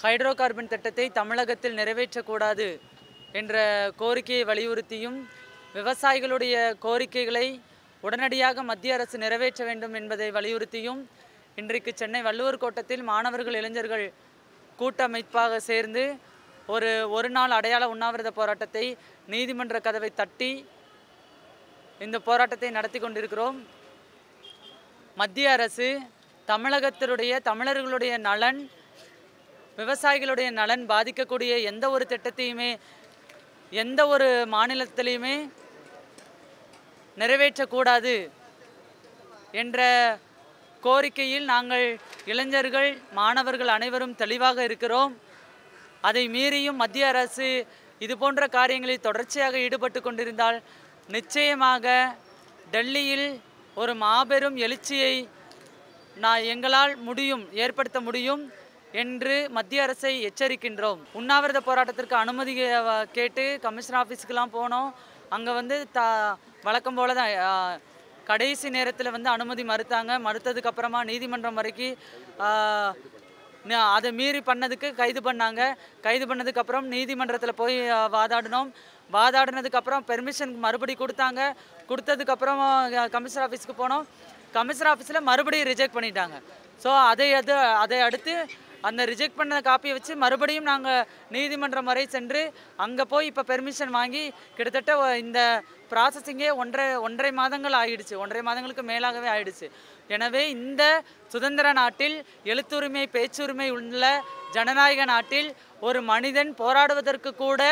Hydro carbon திட்டத்தை தமிழகத்தில் நிறைவேற்றக்கூடாது என்ற கோரிக்கையை வலியுறுத்தியும் விவசாயிகளுடைய கோரிக்கைகளை உடனடியாக மத்திய அரசு நிறைவேற்ற வேண்டும் என்பதை வலியுறுத்தியும் இன்றைக்கு சென்னை வள்ளுவர் கோட்டத்தில் மாணவர்கள் இளைஞர்கள் கூட்டமைப்பாக சேர்ந்து ஒரு ஒரு நாள் அடையாள உண்ணாவிரத போராட்டத்தை நீதிமன்ற கதவை தட்டி இந்த போராட்டத்தை நடத்தி கொண்டிருக்கிறோம். மத்திய அரசு தமிழகத்தினுடைய தமிழர்களுடைய நலன் விவசாயிகளுடைய நலன் பாதிக்கக்கூடிய எந்த ஒரு திட்டத்தையுமே எந்த ஒரு மாநிலத்திலையுமே நிறைவேற்றக்கூடாது என்ற கோரிக்கையில் நாங்கள் இளைஞர்கள் மாணவர்கள் அனைவரும் தெளிவாக இருக்கிறோம். அதை மீறியும் மத்திய அரசு இது போன்ற காரியங்களில் தொடர்ச்சியாக ஈடுபட்டு கொண்டிருந்தால் நிச்சயமாக டெல்லியில் ஒரு மாபெரும் எழுச்சியை நான் எங்களால் முடியும் ஏற்படுத்த முடியும். என்று மத்திய அரசை எச்சரிக்கின்றோம். உண்ணாவிரத போராட்டத்திற்கு அனுமதி கேட்டு கமிஷனர் ஆஃபீஸுக்கெலாம் போனோம். அங்கே வந்து த வழக்கம் போல தான் கடைசி நேரத்தில் வந்து அனுமதி மறுத்தாங்க. மறுத்ததுக்கப்புறமா நீதிமன்றம் வரைக்கும் அதை மீறி பண்ணதுக்கு கைது பண்ணாங்க. கைது பண்ணதுக்கப்புறம் நீதிமன்றத்தில் போய் வாதாடினோம். வாதாடினதுக்கப்புறம் பெர்மிஷன் மறுபடி கொடுத்தாங்க. கொடுத்ததுக்கப்புறம் கமிஷனர் ஆஃபீஸ்க்கு போனோம். கமிஷனர் ஆஃபீஸில் மறுபடியும் ரிஜெக்ட் பண்ணிட்டாங்க. ஸோ அதை அது அதை அடுத்து அந்த ரிஜெக்ட் பண்ண காப்பியை வச்சு மறுபடியும் நாங்கள் நீதிமன்றம் வரை சென்று அங்கே போய் இப்போ பெர்மிஷன் வாங்கி கிட்டத்தட்ட இந்த ப்ராசஸிங்கே ஒன்றரை ஒன்றரை மாதங்கள் ஆயிடுச்சு. ஒன்றரை மாதங்களுக்கு மேலாகவே ஆயிடுச்சு. எனவே இந்த சுதந்திர நாட்டில் எழுத்துரிமை பேச்சுரிமை உள்ள ஜனநாயக நாட்டில் ஒரு மனிதன் போராடுவதற்கு கூட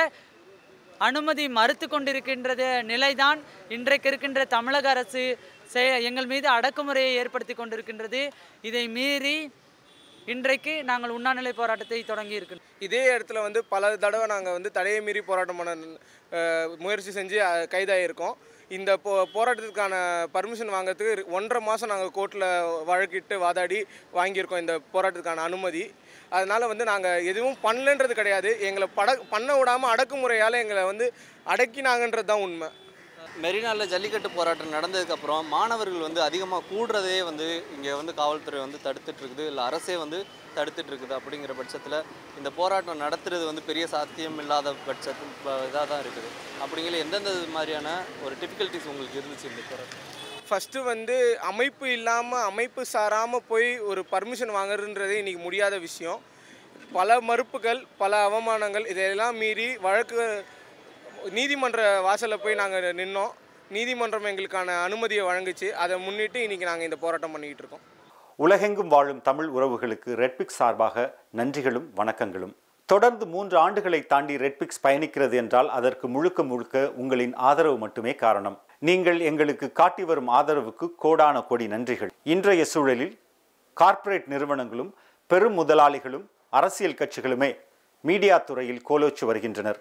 அனுமதி மறுத்து கொண்டிருக்கின்றது நிலைதான் இன்றைக்கு இருக்கின்ற தமிழக அரசு எங்கள் மீது அடக்குமுறையை ஏற்படுத்தி கொண்டிருக்கின்றது. இதை மீறி இன்றைக்கு நாங்கள் உண்ணாநிலை போராட்டத்தை தொடங்கி இருக்கின்றோம் இதே இடத்துல வந்து பல தடவை நாங்கள் வந்து தடையை மீறி போராட்டம் பண்ண முயற்சி செஞ்சு கைதாகியிருக்கோம். இந்த போ போராட்டத்துக்கான பர்மிஷன் வாங்குறதுக்கு ஒன்றரை மாதம் நாங்கள் கோர்ட்டில் வழக்கிட்டு வாதாடி வாங்கியிருக்கோம் இந்த போராட்டத்துக்கான அனுமதி. அதனால் வந்து நாங்கள் எதுவும் பண்ணலன்றது கிடையாது. எங்களை பட பண்ண விடாமல் அடக்குமுறையால் எங்களை வந்து அடக்கினாங்கன்றது தான் உண்மை. மெரினாவில் ஜல்லிக்கட்டு போராட்டம் நடந்ததுக்கப்புறம் மாணவர்கள் வந்து அதிகமாக கூடுறதே வந்து இங்கே வந்து காவல்துறை வந்து தடுத்துட்ருக்குது இல்லை அரசே வந்து தடுத்துட்ருக்குது அப்படிங்கிற பட்சத்தில் இந்த போராட்டம் நடத்துறது வந்து பெரிய சாத்தியம் இல்லாத பட்சத்தில் இதாக தான் இருக்குது. அப்படிங்கிற எந்தெந்த மாதிரியான ஒரு டிஃபிகல்ட்டிஸ் உங்களுக்கு இருந்துச்சு இந்த போராட்டம்? ஃபஸ்ட்டு வந்து அமைப்பு இல்லாமல் அமைப்பு சாராமல் போய் ஒரு பர்மிஷன் வாங்குறதுன்றதே இன்றைக்கி முடியாத விஷயம். பல மறுப்புகள் பல அவமானங்கள் இதையெல்லாம் மீறி வழக்கு நீதிமன்ற வாசலில் போய் நாங்கள் நின்னோம். நீதிமன்றம் எங்களுக்கான அனுமதியை வழங்குச்சு. அதை முன்னிட்டு இன்றைக்கி நாங்கள் இந்த போராட்டம் பண்ணிக்கிட்டு இருக்கோம். உலகெங்கும் வாழும் தமிழ் உறவுகளுக்கு ரெட்பிக்ஸ் சார்பாக நன்றிகளும் வணக்கங்களும். தொடர்ந்து மூன்று ஆண்டுகளை தாண்டி ரெட்பிக்ஸ் பயணிக்கிறது என்றால் அதற்கு முழுக்க முழுக்க உங்களின் ஆதரவு மட்டுமே காரணம். நீங்கள் எங்களுக்கு காட்டி வரும் ஆதரவுக்கு கோடான கோடி நன்றிகள். இன்றைய சூழலில் கார்ப்பரேட் நிறுவனங்களும் பெரும் முதலாளிகளும் அரசியல் கட்சிகளுமே மீடியா துறையில் கோலோச்சு வருகின்றனர்.